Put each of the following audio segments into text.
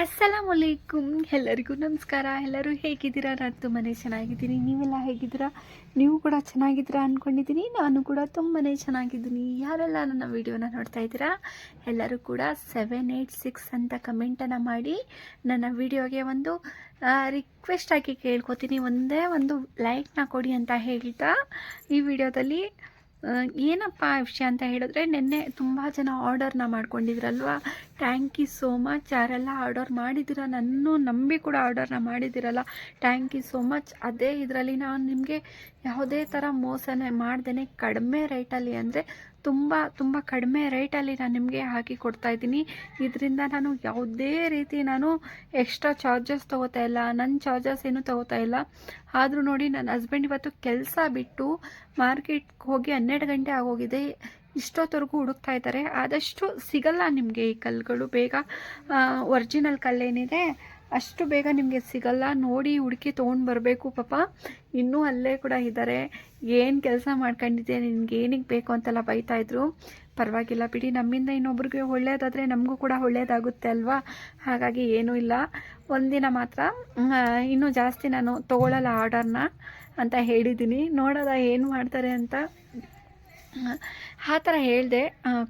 ಅಸ್ಸಲಾಮಲೈಕುಮ್ ಎಲ್ಲರಿಗೂ ನಮಸ್ಕಾರ. ಎಲ್ಲರೂ ಹೇಗಿದ್ದೀರಾ? ನಾನು ತುಂಬಾ ಚೆನ್ನಾಗಿದ್ದೀನಿ. ನೀವೆಲ್ಲ ಹೇಗಿದ್ದೀರಾ? ನೀವು ಕೂಡ ಚೆನ್ನಾಗಿದ್ದೀರಾ ಅಂದ್ಕೊಂಡಿದ್ದೀನಿ ನಾನು ಕೂಡ ತುಂಬಾ ಚೆನ್ನಾಗಿದ್ದೀನಿ. ಯಾರೆಲ್ಲ ನನ್ನ ವಿಡಿಯೋನ ನೋಡ್ತಾ ಇದ್ದೀರಾ? ಎಲ್ಲರೂ ಕೂಡ ಸೆವೆನ್ ಏಯ್ಟ್ ಸಿಕ್ಸ್ ಅಂತ ಕಮೆಂಟನ್ನು ಮಾಡಿ ನನ್ನ ವಿಡಿಯೋಗೆ ಒಂದು ರಿಕ್ವೆಸ್ಟ್ ಆಗಿ ಕೇಳ್ಕೊತೀನಿ. ಒಂದೇ ಒಂದು ಲೈಕ್ನ ಕೊಡಿ ಅಂತ ಹೇಳ್ತಾ ಈ ವಿಡಿಯೋದಲ್ಲಿ. ಏನಪ್ಪ ವಿಷಯ ಅಂತ ಹೇಳಿದ್ರೆ ನಿನ್ನೆ ತುಂಬ ಜನ ಆರ್ಡರ್ನ ಮಾಡ್ಕೊಂಡಿದ್ರಲ್ವ? ಥ್ಯಾಂಕ್ ಯು ಸೋ ಮಚ್ ಯಾರೆಲ್ಲ ಆರ್ಡರ್ ಮಾಡಿದ್ದೀರ? ನನ್ನೂ ನಂಬಿ ಕೂಡ ಆರ್ಡರ್ನ ಮಾಡಿದ್ದೀರಲ್ಲ. ಥ್ಯಾಂಕ್ ಯು ಸೋ ಮಚ್ ಅದೇ ಇದರಲ್ಲಿ ನಾನು ನಿಮಗೆ ಯಾವುದೇ ಥರ ಮೋಸನೇ ಮಾಡ್ದೇ ಕಡಿಮೆ ರೇಟಲ್ಲಿ ಅಂದರೆ ತುಂಬ ತುಂಬ ಕಡಿಮೆ ರೇಟಲ್ಲಿ ನಾನು ನಿಮಗೆ ಹಾಕಿ ಕೊಡ್ತಾ ಇದ್ದೀನಿ. ಇದರಿಂದ ನಾನು ಯಾವುದೇ ರೀತಿ ನಾನು ಎಕ್ಸ್ಟ್ರಾ ಚಾರ್ಜಸ್ ತೊಗೋತಾ ಇಲ್ಲ ನನ್ನ ಚಾರ್ಜಸ್ ಏನೂ ತೊಗೋತಾ ಇಲ್ಲ. ಆದರೂ ನೋಡಿ ನನ್ನ ಹಸ್ಬೆಂಡ್ ಇವತ್ತು ಕೆಲಸ ಬಿಟ್ಟು ಮಾರ್ಕೆಟ್ಗೆ ಹೋಗಿ ಹನ್ನೆರಡು ಗಂಟೆ ಆಗೋಗಿದೆ. ಇಷ್ಟೊತ್ತವರೆಗೂ ಹುಡುಕ್ತಾ ಇದ್ದಾರೆ. ಆದಷ್ಟು ಸಿಗಲ್ಲ ನಿಮಗೆ ಈ ಕಲ್ಲುಗಳು. ಬೇಗ ಒರಿಜಿನಲ್ ಕಲ್ಲೇನಿದೆ. ಅಷ್ಟು ಬೇಗ ನಿಮಗೆ ಸಿಗಲ್ಲ. ನೋಡಿ ಹುಡುಕಿ ತೊಗೊಂಡು ಬರಬೇಕು ಪಾಪ. ಇನ್ನೂ ಅಲ್ಲೇ ಕೂಡ ಇದ್ದಾರೆ ಏನು ಕೆಲಸ ಮಾಡ್ಕೊಂಡಿದ್ದೆ ನಿನ್ಗೆ ಏನಿಗೆ ಬೇಕು ಅಂತೆಲ್ಲ ಬೈತಾ ಇದ್ರು. ಪರವಾಗಿಲ್ಲ ಬಿಡಿ. ನಮ್ಮಿಂದ ಇನ್ನೊಬ್ರಿಗೆ ಒಳ್ಳೆಯದಾದರೆ ನಮಗೂ ಕೂಡ ಒಳ್ಳೆಯದಾಗುತ್ತೆ ಅಲ್ವಾ? ಹಾಗಾಗಿ ಏನೂ ಇಲ್ಲ. ಒಂದಿನ ಮಾತ್ರ ಇನ್ನೂ ಜಾಸ್ತಿ ನಾನು ತೊಗೊಳ್ಳಲ್ಲ ಆರ್ಡರ್ನ ಅಂತ ಹೇಳಿದ್ದೀನಿ. ನೋಡೋದ ಏನು ಮಾಡ್ತಾರೆ ಅಂತ. ಆ ಥರ ಹೇಳಿದೆ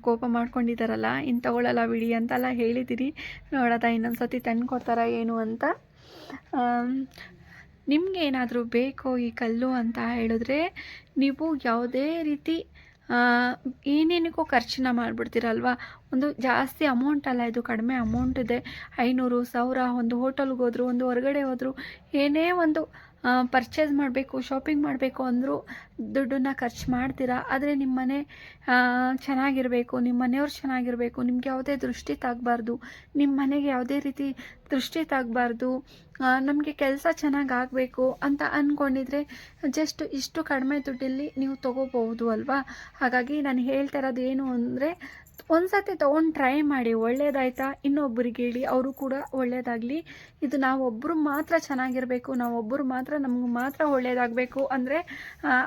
ಕೋಪ ಮಾಡ್ಕೊಂಡಿದ್ದಾರಲ್ಲ ಇನ್ನು ತಗೊಳ್ಳಲ್ಲ ಬಿಡಿ ಅಂತೆಲ್ಲ ಹೇಳಿದ್ದೀರಿ ನೋಡೋದ ಇನ್ನೊಂದು ಸತಿ ತಂದು ಕೊಡ್ತಾರಾ ಏನು ಅಂತ. ನಿಮಗೆ ಏನಾದರೂ ಬೇಕೋ ಈ ಕಲ್ಲು ಅಂತ ಹೇಳಿದ್ರೆ, ನೀವು ಯಾವುದೇ ರೀತಿ ಏನೇನಕ್ಕೂ ಖರ್ಚನ್ನ ಮಾಡಿಬಿಡ್ತೀರಲ್ವ? ಒಂದು ಜಾಸ್ತಿ ಅಮೌಂಟ್ ಅಲ್ಲ, ಇದು ಕಡಿಮೆ ಅಮೌಂಟ್ ಇದೆ. ಐನೂರು, ಸಾವಿರ, ಒಂದು ಹೋಟೆಲ್ಗೆ ಹೋದರು, ಒಂದು ಹೊರಗಡೆ ಹೋದರು, ಏನೇ ಒಂದು ಪರ್ಚೇಸ್ ಮಾಡಬೇಕು ಶಾಪಿಂಗ್ ಮಾಡಬೇಕು ಅಂದರೂ ದುಡ್ಡನ್ನು ಖರ್ಚು ಮಾಡ್ತೀರಾ? ಆದರೆ ನಿಮ್ಮ ಮನೆ ಚೆನ್ನಾಗಿರಬೇಕು ನಿಮ್ಮ ಮನೆಯವ್ರು ಚೆನ್ನಾಗಿರಬೇಕು, ನಿಮ್ಗೆ ಯಾವುದೇ ದೃಷ್ಟಿ ತಾಗಬಾರ್ದು. ನಿಮ್ಮ ಮನೆಗೆ ಯಾವುದೇ ರೀತಿ ದೃಷ್ಟಿ ತಾಗಬಾರ್ದು ನಮಗೆ ಕೆಲಸ ಚೆನ್ನಾಗಿ ಆಗಬೇಕು ಅಂತ ಅಂದ್ಕೊಂಡಿದ್ರೆ ಜಸ್ಟ್ ಇಷ್ಟು ಕಡಿಮೆ ದುಡ್ಡಲ್ಲಿ ನೀವು ತೊಗೋಬಹುದು ಅಲ್ವಾ? ಹಾಗಾಗಿ ನಾನು ಹೇಳ್ತಾ ಇರೋದು ಏನು ಅಂದರೆ ಒಂದು ಸತಿ ತೊಗೊಂಡು ಟ್ರೈ ಮಾಡಿ, ಒಳ್ಳೇದಾಯ್ತಾ? ಇನ್ನೊಬ್ಬರಿಗೆ ಹೇಳಿ, ಅವರು ಕೂಡ ಒಳ್ಳೇದಾಗಲಿ. ಇದು ನಾವೊಬ್ಬರು ಮಾತ್ರ ಚೆನ್ನಾಗಿರಬೇಕು ನಾವೊಬ್ಬರು ಮಾತ್ರ ನಮ್ಗೆ ಮಾತ್ರ ಒಳ್ಳೇದಾಗಬೇಕು ಅಂದರೆ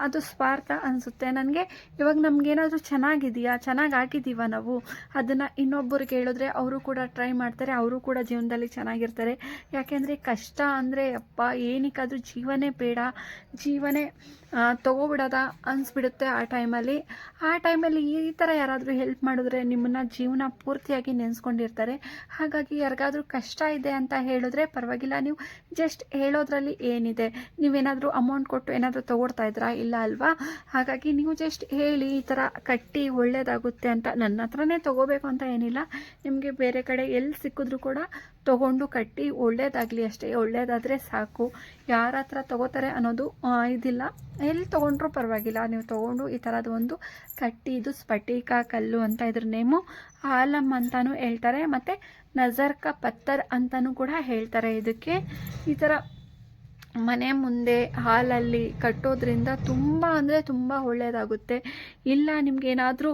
ಅದು ಸ್ವಾರ್ಥ ಅನಿಸುತ್ತೆ. ನನಗೆ ಇವಾಗ ನಮಗೇನಾದರೂ ಚೆನ್ನಾಗಿದೆಯಾ? ಚೆನ್ನಾಗಿ ಹಾಕಿದ್ದೀವ ನಾವು? ಅದನ್ನು ಇನ್ನೊಬ್ಬರಿಗೆ ಹೇಳಿದ್ರೆ ಅವರು ಕೂಡ ಟ್ರೈ ಮಾಡ್ತಾರೆ, ಅವರು ಕೂಡ ಜೀವನದಲ್ಲಿ ಚೆನ್ನಾಗಿರ್ತಾರೆ. ಯಾಕೆಂದರೆ ಕಷ್ಟ ಅಂದರೆ, ಅಪ್ಪ, ಏನಕ್ಕಾದರೂ ಜೀವನೇ ಬೇಡ. ಜೀವನೇ ತಗೋಬಿಡೋದ ಅನಿಸ್ಬಿಡುತ್ತೆ ಆ ಟೈಮಲ್ಲಿ. ಆ ಟೈಮಲ್ಲಿ ಈ ಥರ ಯಾರಾದರೂ ಹೆಲ್ಪ್ ಮಾಡಿದ್ರೆ ನಿಮ್ಮನ್ನು ಜೀವನ ಪೂರ್ತಿಯಾಗಿ ನೆನೆಸ್ಕೊಂಡಿರ್ತಾರೆ. ಹಾಗಾಗಿ ಯಾರಿಗಾದ್ರೂ ಕಷ್ಟ ಇದೆ ಅಂತ ಹೇಳಿದ್ರೆ ಪರವಾಗಿಲ್ಲ. ನೀವು ಜಸ್ಟ್ ಹೇಳೋದ್ರಲ್ಲಿ ಏನಿದೆ? ನೀವೇನಾದರೂ ಅಮೌಂಟ್ ಕೊಟ್ಟು ಏನಾದರೂ ತಗೊಳ್ತಾ ಇದ್ರಾ? ಇಲ್ಲ ಅಲ್ವಾ? ಹಾಗಾಗಿ ನೀವು ಜಸ್ಟ್ ಹೇಳಿ, ಈ ಥರ ಕಟ್ಟಿ ಒಳ್ಳೆಯದಾಗುತ್ತೆ ಅಂತ. ನನ್ನ ಹತ್ರನೇ ತಗೋಬೇಕು ಅಂತ ಏನಿಲ್ಲ. ನಿಮಗೆ ಬೇರೆ ಕಡೆ ಎಲ್ಲಿ ಸಿಕ್ಕಿದ್ರು ಕೂಡ ತಗೊಂಡು ಕಟ್ಟಿ ಒಳ್ಳೇದಾಗಲಿ ಅಷ್ಟೇ. ಒಳ್ಳೇದಾದರೆ ಸಾಕು. ಯಾರ ಹತ್ರ ತಗೋತಾರೆ ಅನ್ನೋದು ಇದಿಲ್ಲ. ಎಲ್ಲಿ ತೊಗೊಂಡ್ರೂ ಪರವಾಗಿಲ್ಲ. ನೀವು ತೊಗೊಂಡು ಈ ಥರದ ಒಂದು ಕಟ್ಟಿ, ಇದು ಸ್ಫಟಿಕ, ಕಲ್ಲು ಅಂತ ಇದ್ರ ನೇಮು ಆಲಮ್ ಅಂತಲೂ ಹೇಳ್ತಾರೆ. ಮತ್ತು ನಜರ್ಕ ಪತ್ತರ್ ಅಂತಲೂ ಕೂಡ ಹೇಳ್ತಾರೆ ಇದಕ್ಕೆ. ಈ ಥರ ಮನೆ ಮುಂದೆ ಹಾಲಲ್ಲಿ ಕಟ್ಟೋದ್ರಿಂದ ತುಂಬ ಅಂದರೆ ತುಂಬ ಒಳ್ಳೆಯದಾಗುತ್ತೆ ಇಲ್ಲ ನಿಮ್ಗೆ ಏನಾದರೂ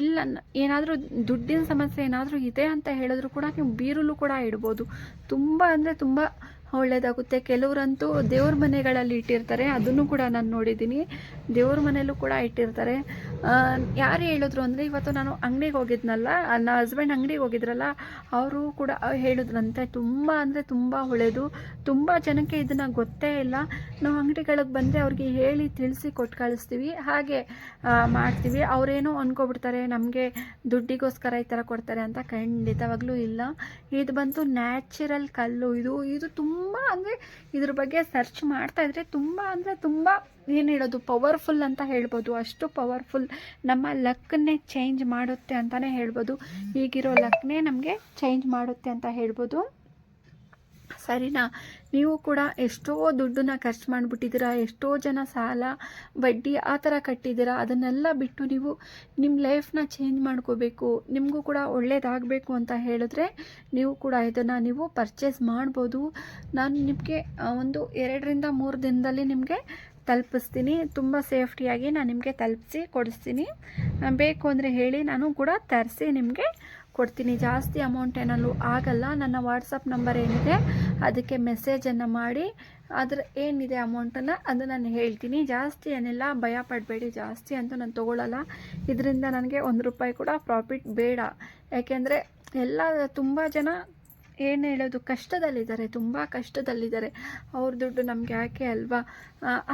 ಇಲ್ಲ, ಏನಾದರೂ ದುಡ್ಡಿನ ಸಮಸ್ಯೆ ಏನಾದರೂ ಇದೆ ಅಂತ ಹೇಳಿದ್ರು ಕೂಡ ನೀವು ಬೀರಲು ಕೂಡ ಇಡ್ಬೋದು. ತುಂಬ ಅಂದರೆ ತುಂಬ ಒಳ್ಳೆಯದಾಗುತ್ತೆ ಕೆಲವರಂತೂ ದೇವ್ರ ಮನೆಗಳಲ್ಲಿ ಇಟ್ಟಿರ್ತಾರೆ. ಅದನ್ನು ಕೂಡ ನಾನು ನೋಡಿದ್ದೀನಿ. ದೇವ್ರ ಮನೆಯಲ್ಲೂ ಕೂಡ ಇಟ್ಟಿರ್ತಾರೆ. ಯಾರು ಹೇಳಿದ್ರು ಅಂದರೆ ಇವತ್ತು ನಾನು ಅಂಗಡಿಗೆ ಹೋಗಿದ್ನಲ್ಲ, ನನ್ನ ಹಸ್ಬೆಂಡ್ ಅಂಗಡಿಗೆ ಹೋಗಿದ್ರಲ್ಲ, ಅವರು ಕೂಡ ಹೇಳಿದ್ರಂತೆ, ತುಂಬ ಅಂದರೆ ತುಂಬ ಒಳ್ಳೆಯದು ತುಂಬ ಜನಕ್ಕೆ ಇದನ್ನು ಗೊತ್ತೇ ಇಲ್ಲ. ನಾವು ಅಂಗಡಿಗಳಿಗೆ ಬಂದರೆ ಅವ್ರಿಗೆ ಹೇಳಿ ತಿಳಿಸಿ ಕೊಟ್ಟು ಕಳಿಸ್ತೀವಿ, ಹಾಗೆ ಮಾಡ್ತೀವಿ. ಅವರೇನೋ ಅಂದ್ಕೊಬಿಡ್ತಾರೆ ನಮಗೆ ದುಡ್ಡಿಗೋಸ್ಕರ ಈ ಥರ ಕೊಡ್ತಾರೆ ಅಂತ ಖಂಡಿತವಾಗ್ಲೂ ಇಲ್ಲ. ಇದು ಬಂತು ನ್ಯಾಚುರಲ್ ಕಲ್ಲು. ಇದು ಇದು ತುಂಬ ಅಂದರೆ ಇದ್ರ ಬಗ್ಗೆ ಸರ್ಚ್ ಮಾಡ್ತಾ ಇದ್ರೆ ತುಂಬ ಅಂದರೆ ತುಂಬ ಏನು ಹೇಳೋದು? ಪವರ್ಫುಲ್ ಅಂತ ಹೇಳ್ಬೋದು. ಅಷ್ಟು ಪವರ್ಫುಲ್ ನಮ್ಮ ಲಕ್ಕನ್ನೇ ಚೇಂಜ್ ಮಾಡುತ್ತೆ ಅಂತಲೇ ಹೇಳ್ಬೋದು. ಈಗಿರೋ ಲಕ್ನೇ ನಮಗೆ ಚೇಂಜ್ ಮಾಡುತ್ತೆ ಅಂತ ಹೇಳ್ಬೋದು. ಸರಿನಾ? ನೀವು ಕೂಡ ಎಷ್ಟೋ ದುಡ್ಡನ್ನ ಖರ್ಚು ಮಾಡಿಬಿಟ್ಟಿದ್ದೀರಾ, ಎಷ್ಟೋ ಜನ ಸಾಲ, ಬಡ್ಡಿ ಆ ಥರ ಕಟ್ಟಿದ್ದೀರಾ, ಅದನ್ನೆಲ್ಲ ಬಿಟ್ಟು ನೀವು ನಿಮ್ಮ ಲೈಫ್ನ ಚೇಂಜ್ ಮಾಡ್ಕೋಬೇಕು. ನಿಮಗೂ ಕೂಡ ಒಳ್ಳೇದಾಗಬೇಕು ಅಂತ ಹೇಳಿದ್ರೆ ನೀವು ಕೂಡ ಇದನ್ನು ನೀವು ಪರ್ಚೇಸ್ ಮಾಡ್ಬೋದು. ನಾನು ನಿಮಗೆ ಒಂದು ಎರಡರಿಂದ ಮೂರು ದಿನದಲ್ಲಿ ನಿಮಗೆ ತಲುಪಿಸ್ತೀನಿ. ತುಂಬ ಸೇಫ್ಟಿಯಾಗಿ ನಾನು ನಿಮಗೆ ತಲುಪಿಸಿ ಕೊಡಿಸ್ತೀನಿ. ಬೇಕು ಅಂದರೆ ಹೇಳಿ ನಾನು ಕೂಡ ತರಿಸಿ ನಿಮಗೆ ಕೊಡ್ತೀನಿ. ಜಾಸ್ತಿ ಅಮೌಂಟ್ ಏನಲ್ಲೂ ಆಗಲ್ಲ. ನನ್ನ ವಾಟ್ಸಪ್ ನಂಬರ್ ಏನಿದೆ, ಅದಕ್ಕೆ ಮೆಸೇಜನ್ನು ಮಾಡಿ. ಅದರ ಏನಿದೆ ಅಮೌಂಟನ್ನು ಅದು ನಾನು ಹೇಳ್ತೀನಿ. ಜಾಸ್ತಿ ಏನಿಲ್ಲ, ಭಯ ಪಡಬೇಡಿ. ಜಾಸ್ತಿ ಅಂತೂ ನಾನು ತೊಗೊಳ್ಳಲ್ಲ ಇದರಿಂದ ನನಗೆ ಒಂದು ರೂಪಾಯಿ ಕೂಡ ಪ್ರಾಫಿಟ್ ಬೇಡ. ಯಾಕೆಂದರೆ ಎಲ್ಲ ತುಂಬ ಜನ ಏನು ಹೇಳೋದು? ಕಷ್ಟದಲ್ಲಿದ್ದಾರೆ, ತುಂಬ ಕಷ್ಟದಲ್ಲಿದ್ದಾರೆ. ಅವ್ರ ದುಡ್ಡು ನಮಗೆ ಯಾಕೆ ಅಲ್ವಾ?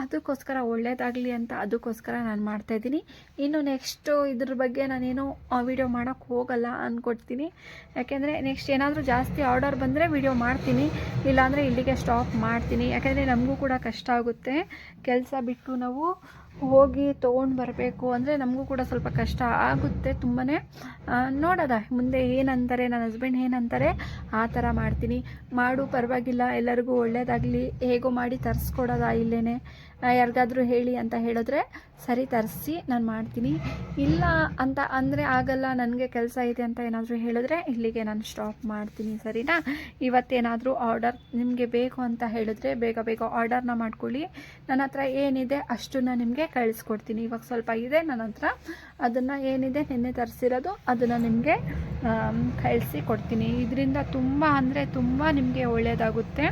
ಅದಕ್ಕೋಸ್ಕರ ಒಳ್ಳೆಯದಾಗಲಿ ಅಂತ ಅದಕ್ಕೋಸ್ಕರ ನಾನು ಮಾಡ್ತಾಯಿದ್ದೀನಿ ಇನ್ನು ನೆಕ್ಸ್ಟು ಇದ್ರ ಬಗ್ಗೆ ನಾನೇನು ವಿಡಿಯೋ ಮಾಡೋಕ್ಕೆ ಹೋಗಲ್ಲ ಅಂದ್ಕೊಡ್ತೀನಿ ಯಾಕೆಂದರೆ ನೆಕ್ಸ್ಟ್ ಏನಾದರೂ ಜಾಸ್ತಿ ಆರ್ಡರ್ ಬಂದರೆ ವಿಡಿಯೋ ಮಾಡ್ತೀನಿ. ಇಲ್ಲಾಂದರೆ ಇಲ್ಲಿಗೆ ಸ್ಟಾಪ್ ಮಾಡ್ತೀನಿ. ಯಾಕೆಂದರೆ ನಮಗೂ ಕೂಡ ಕಷ್ಟ ಆಗುತ್ತೆ. ಕೆಲಸ ಬಿಟ್ಟು ನಾವು ಹೋಗಿ ತೊಗೊಂಡು ಬರಬೇಕು ಅಂದರೆ ನಮಗೂ ಕೂಡ ಸ್ವಲ್ಪ ಕಷ್ಟ ಆಗುತ್ತೆ ತುಂಬಾ ನೋಡೋದ, ಮುಂದೆ ಏನಂತಾರೆ, ನನ್ನ ಹಸ್ಬೆಂಡ್ ಏನಂತಾರೆ, ಆ ಥರ ಮಾಡ್ತೀನಿ. ಮಾಡು, ಪರವಾಗಿಲ್ಲ, ಎಲ್ಲರಿಗೂ ಒಳ್ಳೆಯದಾಗಲಿ ಹೇಗೋ ಮಾಡಿ ತರಿಸ್ಕೊಡೋದಾ ಇಲ್ಲೇ ಯಾರಿಗಾದ್ರೂ ಹೇಳಿ ಅಂತ ಹೇಳಿದ್ರೆ ಸರಿ ತರಿಸಿ, ನಾನು ಮಾಡ್ತೀನಿ. ಇಲ್ಲ ಅಂತ ಅಂದರೆ ಆಗಲ್ಲ, ನನಗೆ ಕೆಲಸ ಇದೆ ಅಂತ ಏನಾದರೂ ಹೇಳಿದ್ರೆ ಇಲ್ಲಿಗೆ ನಾನು ಸ್ಟಾಪ್ ಮಾಡ್ತೀನಿ, ಸರಿನಾ? ಇವತ್ತೇನಾದರೂ ಆರ್ಡರ್ ನಿಮಗೆ ಬೇಕು ಅಂತ ಹೇಳಿದ್ರೆ ಬೇಗ ಬೇಗ ಆರ್ಡರ್ನ ಮಾಡ್ಕೊಳ್ಳಿ. ನನ್ನ ಹತ್ರ ಏನಿದೆ ಅಷ್ಟನ್ನು ನಿಮಗೆ ಕಳಿಸ್ಕೊಡ್ತೀನಿ. ಇವಾಗ ಸ್ವಲ್ಪ ಇದೆ, ನನ್ನ ಹತ್ರ ಅದನ್ನು ಏನಿದೆ ನಿನ್ನೆ ತರಿಸಿರೋದು ಅದನ್ನು ನಿಮಗೆ ಕಳಿಸಿ ಕೊಡ್ತೀನಿ. ಇದರಿಂದ ತುಂಬ ಅಂದರೆ ತುಂಬ ನಿಮಗೆ ಒಳ್ಳೆಯದಾಗುತ್ತೆ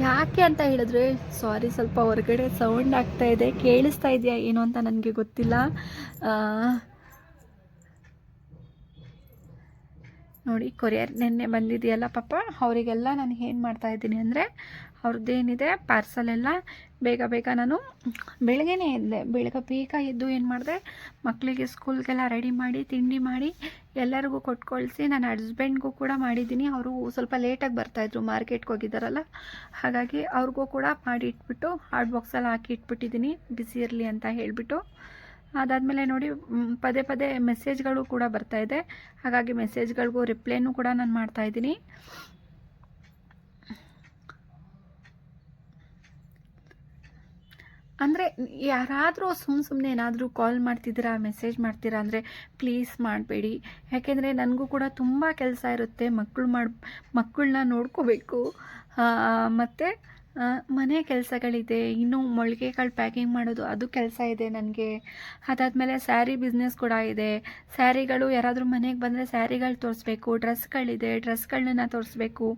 ಯಾಕೆ ಅಂತ ಹೇಳಿದ್ರೆ ಸಾರಿ ಸ್ವಲ್ಪ ಹೊರಗಡೆ ಸೌಂಡ್ ಆಗ್ತಾ ಇದೆ. ಕೇಳಿಸ್ತಾ ಇದೆಯಾ ಏನು ಅಂತ ನನಗೆ ಗೊತ್ತಿಲ್ಲ. ನೋಡಿ, ಕೊರಿಯರ್ ನಿನ್ನೆ ಬಂದಿದೆಯಲ್ಲ ಪಾಪ. ಅವರಿಗೆಲ್ಲ ನಾನು ಏನು ಮಾಡ್ತಾಯಿದ್ದೀನಿ ಅಂದರೆ ಅವ್ರದ್ದೇನಿದೆ ಪಾರ್ಸಲ್ ಎಲ್ಲ ಬೇಗ ಬೇಗ ನಾನು ಬೆಳಗ್ಗೆನೇ ಎದ್ದೆ. ಬೆಳಗ್ಗೆ ಬೇಗ ಎದ್ದು ಏನು ಮಾಡಿದೆ ಮಕ್ಕಳಿಗೆ ಸ್ಕೂಲ್ಗೆಲ್ಲ ರೆಡಿ ಮಾಡಿ, ತಿಂಡಿ ಮಾಡಿ ಎಲ್ಲರಿಗೂ ಕೊಟ್ಟು ಕಳಿಸಿ ನನ್ನ ಹಸ್ಬೆಂಡ್ಗೂ ಕೂಡ ಮಾಡಿದ್ದೀನಿ. ಅವರು ಸ್ವಲ್ಪ ಲೇಟಾಗಿ ಬರ್ತಾಯಿದ್ರು ಮಾರ್ಕೆಟ್ಗೆ ಹೋಗಿದ್ದಾರಲ್ಲ ಹಾಗಾಗಿ ಅವ್ರಿಗೂ ಕೂಡ ಮಾಡಿ ಇಟ್ಬಿಟ್ಟು ಹಾಟ್ ಬಾಕ್ಸಲ್ಲಿ ಹಾಕಿ ಇಟ್ಬಿಟ್ಟಿದ್ದೀನಿ, ಬಿಸಿ ಇರಲಿ ಅಂತ ಹೇಳಿಬಿಟ್ಟು. ಅದಾದಮೇಲೆ ನೋಡಿ ಪದೇ ಪದೇ ಮೆಸೇಜ್ಗಳು ಕೂಡ ಬರ್ತಾ ಇದೆ. ಹಾಗಾಗಿ ಮೆಸೇಜ್ಗಳಿಗೂ ರಿಪ್ಲೈನೂ ಕೂಡ ನಾನು ಮಾಡ್ತಾಯಿದ್ದೀನಿ ಅಂದರೆ ಯಾರಾದರೂ ಸುಮ್ಮ ಸುಮ್ಮನೆ ಏನಾದರೂ ಕಾಲ್ ಮಾಡ್ತಿದ್ದೀರಾ ಮೆಸೇಜ್ ಮಾಡ್ತೀರಾ ಅಂದರೆ ಪ್ಲೀಸ್ ಮಾಡಬೇಡಿ. ಯಾಕೆಂದರೆ ನನಗೂ ಕೂಡ ತುಂಬ ಕೆಲಸ ಇರುತ್ತೆ ಮಕ್ಕಳು ಮಾಡಿ ಮಕ್ಕಳನ್ನ ನೋಡ್ಕೋಬೇಕು. ಮತ್ತು ಮನೆ ಕೆಲಸಗಳಿದೆ, ಇನ್ನು ಮೊಳಿಗೆಗಳು ಪ್ಯಾಕಿಂಗ್ ಮಾಡೋದು ಅದು ಕೆಲಸ ಇದೆ ನನಗೆ. ಅದಾದಮೇಲೆ ಸ್ಯಾರಿ ಬಿಸ್ನೆಸ್ ಕೂಡ ಇದೆ. ಸ್ಯಾರಿಗಳು ಯಾರಾದರೂ ಮನೆಗೆ ಬಂದರೆ ಸ್ಯಾರಿಗಳು ತೋರಿಸ್ಬೇಕು ಡ್ರೆಸ್ಗಳಿದೆ ಡ್ರೆಸ್ಗಳನ್ನ ತೋರಿಸ್ಬೇಕು.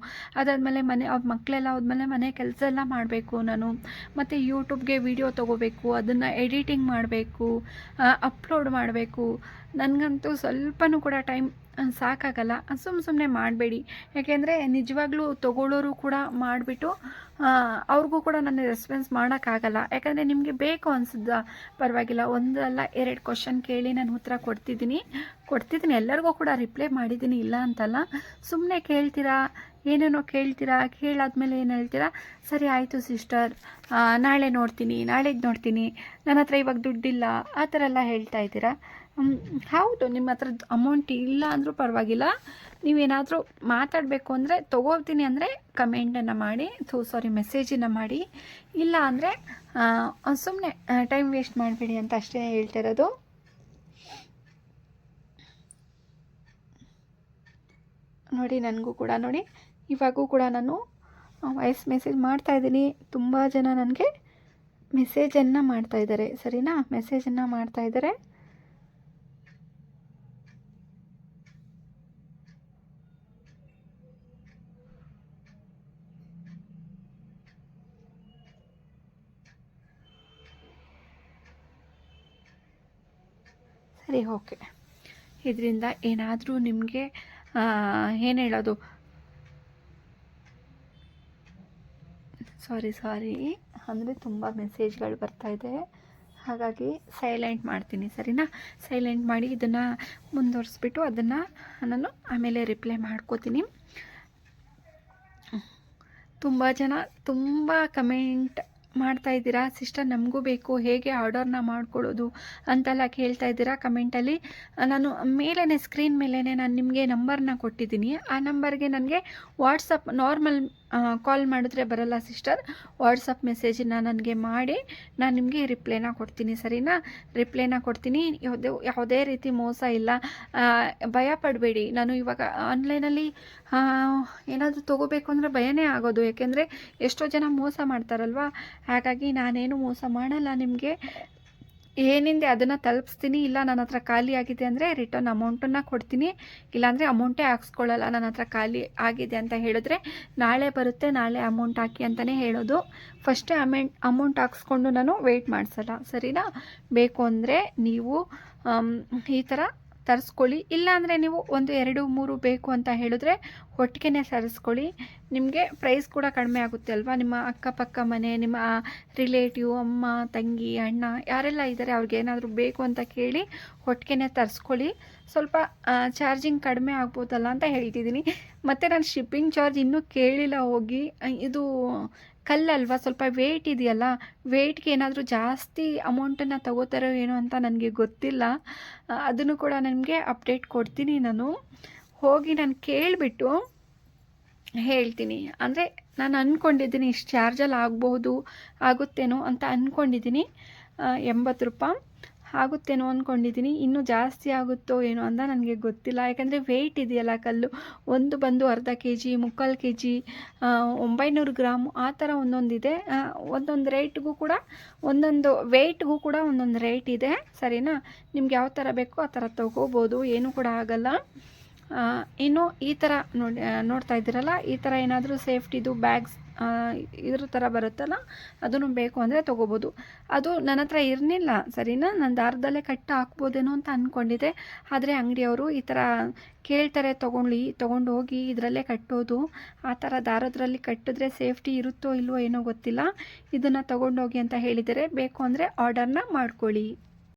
ಅದಾದಮೇಲೆ ಮನೆ, ಅವ್ರ ಮಕ್ಕಳೆಲ್ಲ ಹೋದ್ಮೇಲೆ ಮನೆ ಕೆಲಸ ಎಲ್ಲ ಮಾಡಬೇಕು ನಾನು. ಮತ್ತು ಯೂಟ್ಯೂಬ್ಗೆ ವಿಡಿಯೋ ತೊಗೋಬೇಕು, ಅದನ್ನು ಎಡಿಟಿಂಗ್ ಮಾಡಬೇಕು ಅಪ್ಲೋಡ್ ಮಾಡಬೇಕು. ನನಗಂತೂ ಸ್ವಲ್ಪನೂ ಕೂಡ ಟೈಮ್ ಸಾಕಾಗಲ್ಲ. ಸುಮ್ಮ ಸುಮ್ಮನೆ ಮಾಡಬೇಡಿ. ಯಾಕೆಂದರೆ ನಿಜವಾಗ್ಲೂ ತೊಗೊಳ್ಳೋರು ಕೂಡ ಮಾಡಿಬಿಟ್ಟು ಅವ್ರಿಗೂ ಕೂಡ ನಾನು ರೆಸ್ಪಾನ್ಸ್ ಮಾಡೋಕ್ಕಾಗಲ್ಲ. ಯಾಕಂದರೆ ನಿಮಗೆ ಬೇಕು ಅನಿಸಿದ ಪರವಾಗಿಲ್ಲ. ಒಂದಲ್ಲ ಎರಡು ಕ್ವಶನ್ ಕೇಳಿ ನಾನು ಉತ್ತರ ಕೊಡ್ತಿದ್ದೀನಿ. ಕೊಡ್ತಿದ್ದೀನಿ. ಎಲ್ಲರಿಗೂ ಕೂಡ ರಿಪ್ಲೈ ಮಾಡಿದ್ದೀನಿ, ಇಲ್ಲ ಅಂತಲ್ಲ. ಸುಮ್ಮನೆ ಕೇಳ್ತೀರಾ? ಏನೇನೋ ಕೇಳ್ತೀರಾ? ಕೇಳಾದ್ಮೇಲೆ ಏನು ಹೇಳ್ತೀರಾ? ಸರಿ, ಆಯಿತು ಸಿಸ್ಟರ್ ನಾಳೆ ನೋಡ್ತೀನಿ. ನಾಳೆಗೆ ನೋಡ್ತೀನಿ. ನನ್ನ ಹತ್ರ ಇವಾಗ ದುಡ್ಡಿಲ್ಲ. ಆ ಥರ ಎಲ್ಲ ಹೇಳ್ತಾ ಇದ್ದೀರಾ? ಹೌದು, ನಿಮ್ಮ ಹತ್ರ ಅಮೌಂಟ್ ಇಲ್ಲ ಅಂದರೂ ಪರವಾಗಿಲ್ಲ. ನೀವೇನಾದರೂ ಮಾತಾಡಬೇಕು ಅಂದರೆ ತೊಗೋತೀನಿ ಅಂದರೆ ಕಮೆಂಟನ್ನು ಮಾಡಿ ಥೂ ಸಾರಿ ಮೆಸೇಜನ್ನು ಮಾಡಿ. ಇಲ್ಲ ಅಂದರೆ ಸುಮ್ಮನೆ ಟೈಮ್ ವೇಸ್ಟ್ ಮಾಡಬೇಡಿ ಅಂತ ಅಷ್ಟೇ ಹೇಳ್ತಾ ಇರೋದು. ನೋಡಿ, ನನಗೂ ಕೂಡ ನೋಡಿ. ಇವಾಗೂ ಕೂಡ ನಾನು ವಾಯ್ಸ್ ಮೆಸೇಜ್ ಮಾಡ್ತಾಯಿದ್ದೀನಿ ತುಂಬ ಜನ ನನಗೆ ಮೆಸೇಜನ್ನು ಮಾಡ್ತಾ ಇದ್ದಾರೆ. ಸರಿನಾ? ಮೆಸೇಜನ್ನು ಮಾಡ್ತಾ ಸರಿ ಓಕೆ ಇದರಿಂದ ಏನಾದರೂ ನಿಮಗೆ ಏನು ಹೇಳೋದು? ಸಾರಿ ಸಾರಿ ಅಂದರೆ ತುಂಬ ಮೆಸೇಜ್ಗಳು ಬರ್ತಾ ಇದೆ. ಹಾಗಾಗಿ ಸೈಲೆಂಟ್ ಮಾಡ್ತೀನಿ, ಸರಿನಾ? ಸೈಲೆಂಟ್ ಮಾಡಿ ಇದನ್ನು ಮುಂದುವರಿಸ್ಬಿಟ್ಟು ಅದನ್ನು ನಾನು ಆಮೇಲೆ ರಿಪ್ಲೈ ಮಾಡ್ಕೋತೀನಿ. ತುಂಬ ಜನ, ತುಂಬ ಕಮೆಂಟ್ ಮಾಡ್ತಾ ಇದ್ದೀರಾ? ಸಿಸ್ಟರ್, ನಮಗೂ ಬೇಕು. ಹೇಗೆ ಆರ್ಡರ್ನ ಮಾಡ್ಕೊಳ್ಳೋದು ಅಂತೆಲ್ಲ ಕೇಳ್ತಾ ಇದ್ದೀರಾ ಕಮೆಂಟಲ್ಲಿ? ನಾನು ಮೇಲೇ ಸ್ಕ್ರೀನ್ ಮೇಲೇ ನಾನು ನಿಮಗೆ ನಂಬರ್ನ ಕೊಟ್ಟಿದ್ದೀನಿ. ಆ ನಂಬರ್ಗೆ ನನಗೆ ವಾಟ್ಸಪ್, ನಾರ್ಮಲ್ ಕಾಲ್ ಮಾಡಿದ್ರೆ ಬರಲ್ಲ ಸಿಸ್ಟರ್. ವಾಟ್ಸಪ್ ಮೆಸೇಜನ್ನ ನನಗೆ ಮಾಡಿ ನಾನು ನಿಮಗೆ ರಿಪ್ಲೈನ ಕೊಡ್ತೀನಿ, ಸರಿನಾ? ರಿಪ್ಲೈನ ಕೊಡ್ತೀನಿ. ಯಾವುದೇ ಯಾವುದೇ ರೀತಿ ಮೋಸ ಇಲ್ಲ. ಭಯ ಪಡಬೇಡಿ. ನಾನು ಇವಾಗ ಆನ್ಲೈನಲ್ಲಿ ಏನಾದರೂ ತೊಗೋಬೇಕು ಅಂದರೆ ಭಯನೇ ಆಗೋದು. ಯಾಕೆಂದರೆ ಎಷ್ಟೋ ಜನ ಮೋಸ ಮಾಡ್ತಾರಲ್ವ? ಹಾಗಾಗಿ ನಾನೇನು ಮೋಸ ಮಾಡಲ್ಲ ನಿಮಗೆ. ಏನಿಂದೆ ಅದನ್ನು ತಲುಪಿಸ್ತೀನಿ, ಇಲ್ಲ ನನ್ನ ಹತ್ರ ಖಾಲಿ ಆಗಿದೆ ಅಂದರೆ ರಿಟರ್ನ್ ಅಮೌಂಟನ್ನು ಕೊಡ್ತೀನಿ, ಇಲ್ಲಾಂದರೆ ಅಮೌಂಟೇ ಹಾಕ್ಸ್ಕೊಳ್ಳಲ್ಲ, ನನ್ನ ಹತ್ರ ಖಾಲಿ ಆಗಿದೆ ಅಂತ ಹೇಳಿದ್ರೆ ನಾಳೆ ಬರುತ್ತೆ, ನಾಳೆ ಅಮೌಂಟ್ ಹಾಕಿ ಅಂತಲೇ ಹೇಳೋದು. ಫಸ್ಟೇ ಅಮೆಂಟ್ ಅಮೌಂಟ್ ಹಾಕ್ಸ್ಕೊಂಡು ನಾನು ವೆಯ್ಟ್ ಮಾಡಿಸಲ್ಲ, ಸರಿನಾ? ಬೇಕು ಅಂದರೆ ನೀವು ಈ ಥರ ತರಿಸ್ಕೊಳ್ಳಿ. ಇಲ್ಲಾಂದರೆ ನೀವು ಒಂದು ಎರಡು, ಮೂರು ಬೇಕು ಅಂತ ಹೇಳಿದ್ರೆ ಒಟ್ಟಿಗೆ ತರಿಸ್ಕೊಳ್ಳಿ ನಿಮಗೆ ಪ್ರೈಸ್ ಕೂಡ ಕಡಿಮೆ ಆಗುತ್ತೆ ಅಲ್ವಾ? ನಿಮ್ಮ ಅಕ್ಕಪಕ್ಕ ಮನೆ, ನಿಮ್ಮ ರಿಲೇಟಿವ್ ಅಮ್ಮ, ತಂಗಿ, ಅಣ್ಣ ಯಾರೆಲ್ಲ ಇದ್ದಾರೆ ಅವ್ರಿಗೇನಾದರೂ ಬೇಕು ಅಂತ ಕೇಳಿ ಒಟ್ಟಿಗೆ ತರಿಸ್ಕೊಳ್ಳಿ. ಸ್ವಲ್ಪ ಚಾರ್ಜಿಂಗ್ ಕಡಿಮೆ ಆಗ್ಬೋದಲ್ಲ ಅಂತ ಹೇಳ್ತಿದ್ದೀನಿ. ಮತ್ತು ನಾನು ಶಿಪ್ಪಿಂಗ್ ಚಾರ್ಜ್ ಇನ್ನೂ ಕೇಳಿಲ್ಲ ಹೋಗಿ. ಇದು ಕಲ್ಲಲ್ವಾ? ಸ್ವಲ್ಪ ವೇಟ್ ಇದೆಯಲ್ಲ? ವೇಟ್ಗೆ ಏನಾದರೂ ಜಾಸ್ತಿ ಅಮೌಂಟನ್ನು ತಗೋತಾರೋ ಏನೋ ಅಂತ ನನಗೆ ಗೊತ್ತಿಲ್ಲ. ಅದನ್ನು ಕೂಡ ನನಗೆ ಅಪ್ಡೇಟ್ ಕೊಡ್ತೀನಿ ನಾನು. ಹೋಗಿ ನಾನು ಕೇಳಿಬಿಟ್ಟು ಹೇಳ್ತೀನಿ. ಅಂದರೆ ನಾನು ಅಂದ್ಕೊಂಡಿದ್ದೀನಿ ಇಷ್ಟು ಚಾರ್ಜಲ್ಲಿ ಆಗಬಹುದು, ಆಗುತ್ತೇನೋ ಅಂತ ಅಂದ್ಕೊಂಡಿದ್ದೀನಿ ಎಂಬತ್ತು ರೂಪಾಯಿ. ಆಗುತ್ತೇನೋ ಅಂದ್ಕೊಂಡಿದ್ದೀನಿ ಇನ್ನೂ ಜಾಸ್ತಿ ಆಗುತ್ತೋ ಏನೋ ಅಂತ ನನಗೆ ಗೊತ್ತಿಲ್ಲ. ಯಾಕಂದರೆ ವೆಯ್ಟ್ ಇದೆಯಲ್ಲ ಕಲ್ಲು. ಒಂದು ಬಂದು ಅರ್ಧ ಕೆ ಜಿ ಮುಕ್ಕಾಲು ಕೆ ಜಿ ಒಂಬೈನೂರು ಗ್ರಾಮು ಆ ಥರ ಒಂದೊಂದಿದೆ. ಒಂದೊಂದು ರೇಟ್ಗೂ ಕೂಡ ಒಂದೊಂದು ವೆಯ್ಟ್ಗೂ ಕೂಡ ಒಂದೊಂದು ರೇಟ್ ಇದೆ. ಸರಿನಾ? ನಿಮ್ಗೆ ಯಾವ ಥರ ಬೇಕೋ ಆ ಥರ ತೊಗೋಬೋದು. ಏನೂ ಕೂಡ ಆಗಲ್ಲ. ಇನ್ನು ಈ ಥರ ನೋಡಿ ನೋಡ್ತಾ ಇದ್ದೀರಲ್ಲ, ಈ ಥರ ಏನಾದರೂ ಸೇಫ್ಟಿದು, ಬ್ಯಾಗ್ಸ್ ಇದ್ರ ಥರ ಬರುತ್ತಲ್ಲ, ಅದನ್ನು ಬೇಕು ಅಂದರೆ ತೊಗೋಬೋದು. ಅದು ನನ್ನ ಹತ್ರ ಇರಲಿಲ್ಲ, ಸರಿನಾ? ನಾನು ದಾರದಲ್ಲೇ ಕಟ್ಟು ಹಾಕ್ಬೋದೇನೋ ಅಂತ ಅಂದ್ಕೊಂಡಿದ್ದೆ ಆದರೆ ಅಂಗಡಿಯವರು ಈ ಥರ ಕೇಳ್ತಾರೆ ತೊಗೊಳ್ಳಿ ತೊಗೊಂಡು ಹೋಗಿ ಇದರಲ್ಲೇ ಕಟ್ಟೋದು. ಆ ಥರ ದಾರದ್ರಲ್ಲಿ ಕಟ್ಟಿದ್ರೆ ಸೇಫ್ಟಿ ಇರುತ್ತೋ ಇಲ್ವೋ ಏನೋ ಗೊತ್ತಿಲ್ಲ. ಇದನ್ನು ತೊಗೊಂಡೋಗಿ ಅಂತ ಹೇಳಿದರೆ ಬೇಕು ಅಂದರೆ ಆರ್ಡರ್ನ ಮಾಡ್ಕೊಳ್ಳಿ.